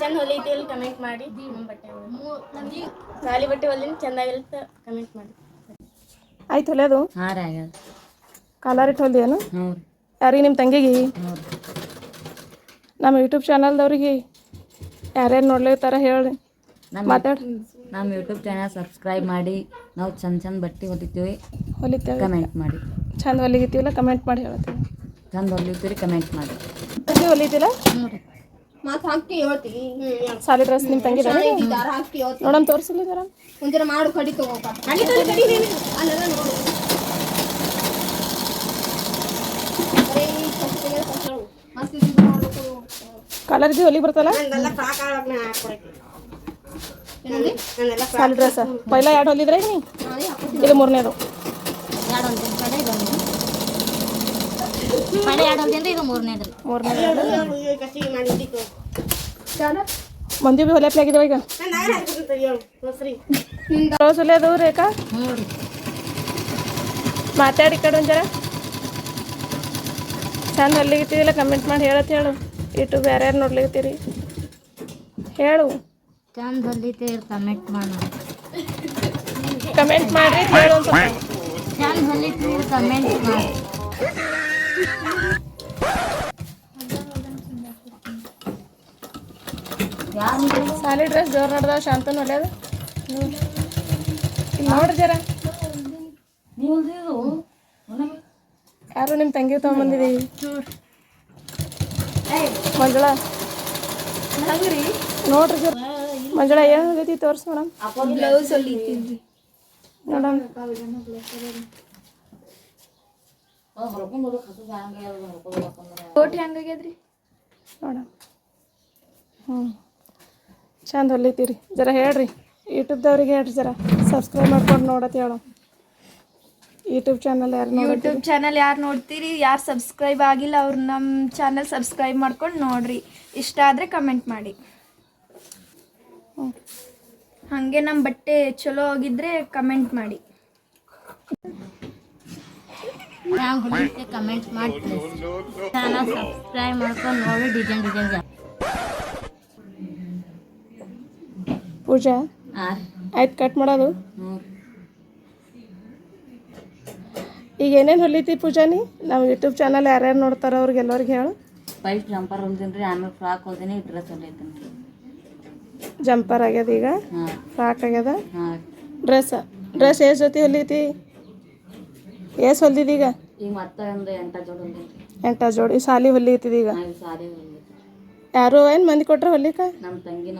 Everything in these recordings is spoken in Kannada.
ಚಂದ ಹೊಲಿತೀವಿ ಕಮೆಂಟ್ ಮಾಡಿ. ಬಟ್ಟೆ. ಖಾಲಿ ಬಟ್ಟೆ ಹೊಲಿನ ಚಂದಾಗಿರುತ್ತೆ ಕಮೆಂಟ್ ಮಾಡಿ. ಆಯ್ತು ಹೊಲಿಯೋದು? ಆ ರೀ ಆಗ್ಯದ. ಕಾಲಾರ್ ಇಟ್ಟು ಹೊಲ್ದೇನು ಹ್ಞೂ ಯಾರಿಗೆ ನಿಮ್ಮ ತಂಗಿಗೆ? ನಮ್ಮ ಯೂಟ್ಯೂಬ್ ಚಾನಲ್ದವ್ರಿಗೆ ಯಾರ್ಯಾರು ನೋಡ್ಲಿರ್ತಾರ ಹೇಳಿ ನಮ್ಮ ಮಾತಾಡಿ. ನಮ್ಮ ಯೂಟ್ಯೂಬ್ ಚಾನಲ್ ಸಬ್ಸ್ಕ್ರೈಬ್ ಮಾಡಿ ನಾವು ಚಂದ ಚಂದ ಬಟ್ಟೆ ಹೊಲಿತೀವಿ. ಹೊಲಿತೇವೆ. ಕಮೆಂಟ್ ಮಾಡಿ. ಚಂದ ಹೊಲಿಗಿತ್ತೀವಲ್ಲ ಕಮೆಂಟ್ ಮಾಡಿ ಹೇಳ್ತೀವಿ. ಚಂದ ಹೊಲಿತೀವಿ ಕಮೆಂಟ್ ಮಾಡಿ. ತಂಗಿ ಹೊಲಿತಿಲ್ಲ ಮಾತು ಹಾಕಿ ಹೇಳ್ತಿ ಸಾಲಿ ಡ್ರೆಸ್ ನಿಮ್ಮ ತಂಗಿ ಹಾಕಿ ಹೇಳ್ತಿ ನೋಡಮ್ ತೋರಿಸಲಿ ಜರ ಒಂಥರ ಮಾಡು ಕಡಿ ಹೇಳು. ಮಸ್ತ್ ಇದು ಮಾಡ್ಬೇಕು ಕಲರ್ ಇದು ಹೊಲಿ ಬರ್ತಲ್ಲ ಸಾಲಿ ಡ್ರೆಸ್ ಪೈಲ ಎರಡು ಹೊಲಿದ್ರೆ ನೀ. ಇದು ಮೂರನೇದು. ಎರಡು ಪಡೆ ಇದು ಒಂದು ಪಡೆ ಎರಡು ಹೊಲ್ತೀನಿ ಇದು ಮಂದಿ ಭೀ ಹೊಲೆ ಆಗಿದಾವ ಈಗ ರೋಸ್ ಹೊಲಿಯೋದು ರೇಖಾ ಹ್ಞೂ ರೀ ಮಾತಾಡಿ ಕಡೆ ಒಂಜರ ಜರ ಚಂದ ಹೊಲಿಗಿತ್ತೀವಿಲ್ಲ ಕಮೆಂಟ್ ಮಾಡಿ ಹೇಳತ್ ಹೇಳು. ಇಟ್ಟು ಬೇರೆ ಯಾರು ನೋಡ್ಲಿಕತ್ತೀರಿ? ಹೇಳು. ಚಂದ ಹೊಲಿತೀವಿ ಕಮೆಂಟ್ ಮಾಡಿ. ಕಮೆಂಟ್ ಮಾಡ್ರಿ ಹೇಳು ಚಂದ ಹೊಲಿತೀವಿ ಕಮೆಂಟ್ ಮಾಡಿ. ಸಾಲಿ ಡ್ರೆಸ್ ಜೋರ್ ನೋಡ್ದ ಶಾಂತನು ಇಲ್ಲಿ ನೋಡ್ರಿ ಜರ. ಯಾರು ನಿಮ್ಮ ತಂಗಿ ತಗೊಂಡ್ಬಂದಿದೀವಿ ಮಂಜುಳ? ನೋಡ್ರಿ ಸರ್ ಮಂಜುಳ ಏನಾಗೈತಿ ತೋರ್ಸ್ ಮೇಡಮ್. ನೋಡಮ್ ಕೋಟಿ ಹಂಗಾಗ್ಯದ್ರಿ ನೋಡಮ್ ಹ್ಞೂ ಚಂದ ಹೊಲಿತೀರಿ. ಜರ ಹೇಳ್ರಿ. ಯೂಟ್ಯೂಬ್ದವ್ರಿಗೆ ಹೇಳ್ರಿ ಜರ. ಸಬ್ಸ್ಕ್ರೈಬ್ ಮಾಡ್ಕೊಂಡು ನೋಡತ್ ಹೇಳು ಯೂಟ್ಯೂಬ್ ಚಾನಲ್ ಯಾರು ನೋಡಿ ಯೂಟ್ಯೂಬ್ ಚಾನಲ್ ಯಾರು ನೋಡ್ತೀರಿ? ಯಾರು ಸಬ್ಸ್ಕ್ರೈಬ್ ಆಗಿಲ್ಲ ಅವ್ರು ನಮ್ಮ ಚಾನಲ್ ಸಬ್ಸ್ಕ್ರೈಬ್ ಮಾಡ್ಕೊಂಡು ನೋಡ್ರಿ. ಇಷ್ಟ ಆದರೆ ಕಮೆಂಟ್ ಮಾಡಿ. ಹಾಗೆ ನಮ್ಮ ಬಟ್ಟೆ ಚಲೋ ಆಗಿದ್ರೆ ಕಮೆಂಟ್ ಮಾಡಿ. ನಾವು ಹೊಲಿತೆ ಕಮೆಂಟ್ ಮಾಡಿ ಚಾನಲ್ ಸಬ್ಸ್ಕ್ರೈಬ್ ಮಾಡ್ಕೊಂಡು ನೋಡಿ ಡಿಸೈನ್ ಡಿಸೈನ್ ಪೂಜಾ? ಆಯ್ತು ಕಟ್ ಮಾಡೋದು? ಈಗ ಏನೇನು ಹೊಲಿತಿ ಪೂಜಾನಿ ನಮ್ಮ ಯೂಟ್ಯೂಬ್ ಚಾನಲ್ ಯಾರ್ಯಾರು ನೋಡ್ತಾರ ಅವ್ರಿಗೆ ಎಲ್ಲರಿಗೆ ಹೇಳು. ಫಸ್ಟ್ ಜಂಪರ್ ಹೊಲ್ತೀನಿ ರೀ ಆಮೇಲೆ ಫ್ರಾಕ್ ಹೊಲ್ತೀನಿ ಡ್ರೆಸ್ ಹೊಲಿತೀನಿ ಜಂಪರ್ ಆಗ್ಯದ ಈಗ? ಫ್ರಾಕ್ ಆಗ್ಯದ? ಡ್ರೆಸ್ ಡ್ರೆಸ್ ಎಷ್ಟು ಜೊತೆ ಹೊಲಿತಿ? ಏಸ್ ಹೊಲ್ದಿದೀಗ ಈಗ ಎಂಟ ಜೋಡಿ ಸಾಲಿ ಹೊಲಿ ಈಗ ಯಾರು ಸಾರಿ ಏನು ಮಂದಿ ಕೊಟ್ರ ಹೊಲಿಕ? ನಮ್ಮ ತಂಗಿನ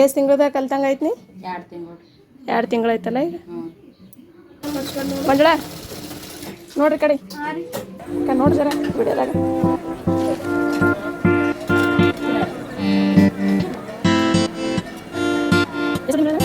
ಏಸ್ ತಿಂಗಳದಾಗ ಕಲ್ತಂಗ ಐತಿ ಎರಡು ತಿಂಗಳು. ಎರಡು ತಿಂಗಳು ಈಗ? ಹ್ಞೂ ಮಂಜಳ ನೋಡ್ರಿ ಕಡೆ. ನೋಡ್ರಿ ಸರ ವಿಡಿಯೋದಾಗ. Isn't?